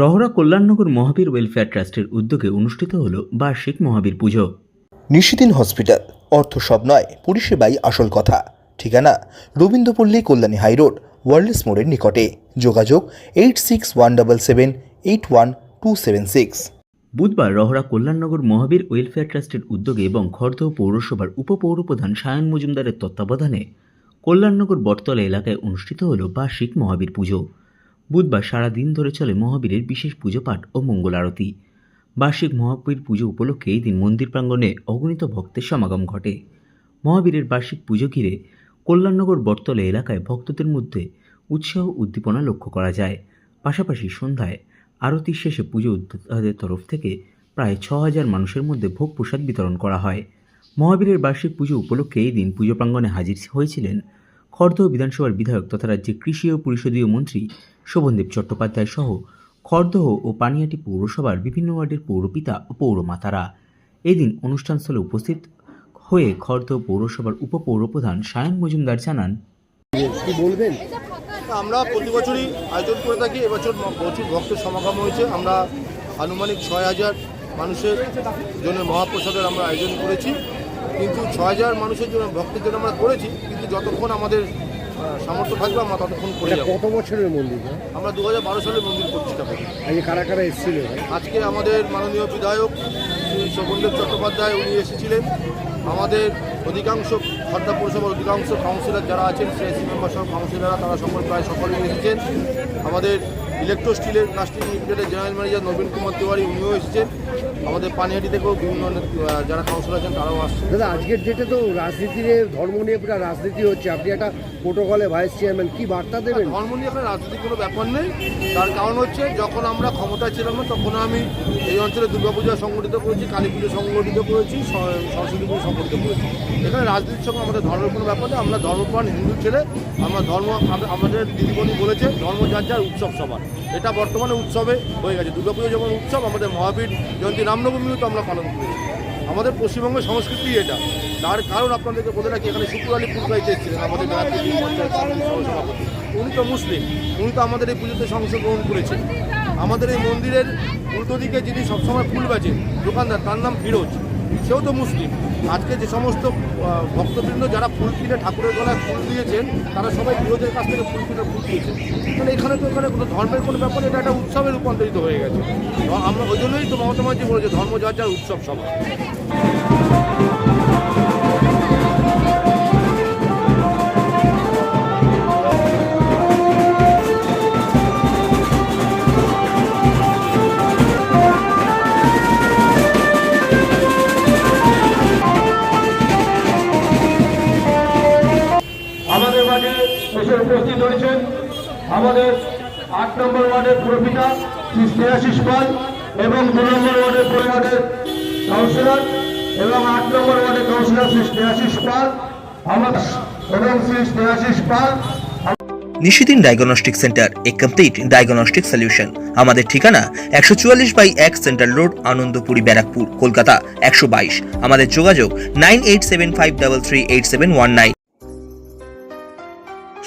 রহরা কল্যাণনগর মহাবীর welfare ট্রাস্টের উদ্যোগে অনুষ্ঠিত হল বার্ষিক মহাবীর পুজো। নিশিদিন হসপিটাল অর্থ সব নয় পরিষেবাই আসল কথা। ঠিকানা রবীন্দ্রপল্লী কল্যাণী হাইরোড ওয়ার্ল্ডস মোড়ের নিকটে। যোগাযোগ eight six one double seven eight one two seven six বুধবার রহরা কল্যাণনগর মহাবীর ওয়েলফেয়ার ট্রাস্টের উদ্যোগে এবং খড়দহ পৌরসভার উপপৌরপ্রধান সায়ন মজুমদারের তত্ত্বাবধানে কল্যাণনগর বটতলা এলাকায় অনুষ্ঠিত হল বার্ষিক মহাবীর পুজো। বুধবার সারা দিন ধরে চলে মহাবীরের বিশেষ পুজো পাঠ ও মঙ্গল আরতি। বার্ষিক মহাবীর পুজো উপলক্ষে এই দিন মন্দির প্রাঙ্গণে অগণিত ভক্তের সমাগম ঘটে। মহাবীরের বার্ষিক পুজো ঘিরে কল্যাণনগর বটতলা এলাকায় ভক্তদের মধ্যে উৎসাহ উদ্দীপনা লক্ষ্য করা যায়। পাশাপাশি সন্ধ্যায় আরতির শেষে পুজো উদ্যোক্তাদের তরফ থেকে প্রায় ছ হাজার মানুষের মধ্যে ভোগ প্রসাদ বিতরণ করা হয়। মহাবীরের বার্ষিক পুজো উপলক্ষে এই দিন পুজো প্রাঙ্গণে হাজির হয়েছিলেন খড়দহ বিধানসভার বিধায়ক তথা রাজ্যের কৃষি ও পরিষদীয় মন্ত্রী শোভনদেব চট্টোপাধ্যায় সহ খড়দহ ও পানিয়াটি পৌরসভার বিভিন্ন ওয়ার্ডের পৌরপিতা ও পৌরমাতারা। এদিন অনুষ্ঠানস্থলে উপস্থিত হয়ে খড়দহ পৌরসভার উপপৌরপ্রধান সায়ন মজুমদার জানান বলবেন? আমরা প্রতি বছরই আয়োজন করে থাকি। এবছর প্রচুর ভক্ত সমাগম হয়েছে। আমরা আনুমানিক ছয় হাজার মানুষের জন্য মহাপ্রসাদের আমরা আয়োজন করেছি। কিন্তু ছয় হাজার মানুষের জন্য ভক্তের জন্য আমরা করেছি কিন্তু যতক্ষণ আমাদের সামর্থ্য থাকবে আমরা ততক্ষণ করে কত বছরের মন্দির আমরা দু হাজার বারো সালে মন্দির প্রতিষ্ঠা করি আজকে কারা কারা এসেছিল আজকে আমাদের মাননীয় বিধায়ক শ্রী শোভনদেব চট্টোপাধ্যায় উনি এসেছিলেন। আমাদের অধিকাংশ খর্দা পৌরসভার অধিকাংশ কাউন্সিলর যারা আছেন সিআইসি মেম্বার সহ কাউন্সিলররা তারা সকল প্রায় সকলেই এসেছেন। আমাদের ইলেকট্রো স্টিলের কাস্টিং লিমিটেডের জেনারেল ম্যানেজার নবীন কুমার তিওয়ারি উনিও এসেছেন। আমাদের পানিহাটি থেকেও বিভিন্ন যারা কাউন্সিলর আছেন তারাও আসছেন। দাদা আজকের ডেটে তো রাজনীতি নিয়ে ধর্ম নিয়ে পুরো রাজনীতি হচ্ছে। আপনি একটা প্রোটোকলে ভাইস চেয়ারম্যান কি বার্তা দেবেন? ধর্ম নিয়ে আপনার রাজনীতির কোনো ব্যাপার নেই। তার কারণ হচ্ছে যখন আমরা ক্ষমতায় ছিলাম না তখন আমি এই অঞ্চলে দুর্গাপূজা সংগঠিত করেছি কালী পুজো সংগঠিত করেছি সরস্বতী পুজো সংগঠিত করেছি। এখানে রাজনীতির সঙ্গে আমাদের ধর্মের কোনো ব্যাপার নেই। আমরা ধর্মপ্রাণ হিন্দু ছেলে আমরা ধর্ম আমাদের দিদিমণি বলেছে ধর্ম যার যার উৎসব সবার। এটা বর্তমানে উৎসবে হয়ে গেছে। দুর্গাপুজো যেমন উৎসব আমাদের মহাবীর জয়ন্তী রামনবমীও তো আমরা পালন করি। আমাদের পশ্চিমবঙ্গের সংস্কৃতি এটা। তার কারণ আপনাদেরকে বলে রাখি, এখানে শুক্র আলী পুরকাইতে এসেছিলেন আমাদের উনি তো মুসলিম, উনি তো আমাদের এই পুজোতে অংশগ্রহণ করেছেন। আমাদের এই মন্দিরের উল্টো দিকে যিনি সবসময় ফুল বাজেন, দোকানদার, তার নাম ফিরোজ। সেও তো মুসলিম। আজকে যে সমস্ত ভক্তবৃন্দ যারা ফুল কিনে ঠাকুরের গলায় ফুল দিয়েছেন, তারা সবাই ফিরোজের কাছ থেকে ফুল কিনে ফুল দিয়েছেন। তাহলে এখানে তো এখানে কোনো ধর্মের কোনো ব্যাপারে, এটা একটা উৎসবে রূপান্তরিত হয়ে গেছে। আমরা ওই জন্যই তো মমতা বলেছে ধর্ম যার উৎসব সবার এসে উপস্থিত হয়েছেন আমাদের আট নম্বর ওয়ার্ডের পুরপিতা শ্রী স্নেহাশিস পাল এবং দু নম্বর ওয়ার্ডের পরিবারের কাউন্সিলর এবং আট নম্বর ওয়ার্ডের কাউন্সিলর শ্রী স্নেহাশিস পাল আমার এবং Shri Snehashis Pal. Nishidin diagnostic centre, a complete diagnostic solution. আমাদের ঠিকানা একশো চুয়াল্লিশ বাই এক সেন্ট্রাল রোড, আনন্দপুরি, ব্যারাকপুর, কলকাতা, একশো বাইশ। আমাদের যোগাযোগ nine eight seven five double three eight seven one nine.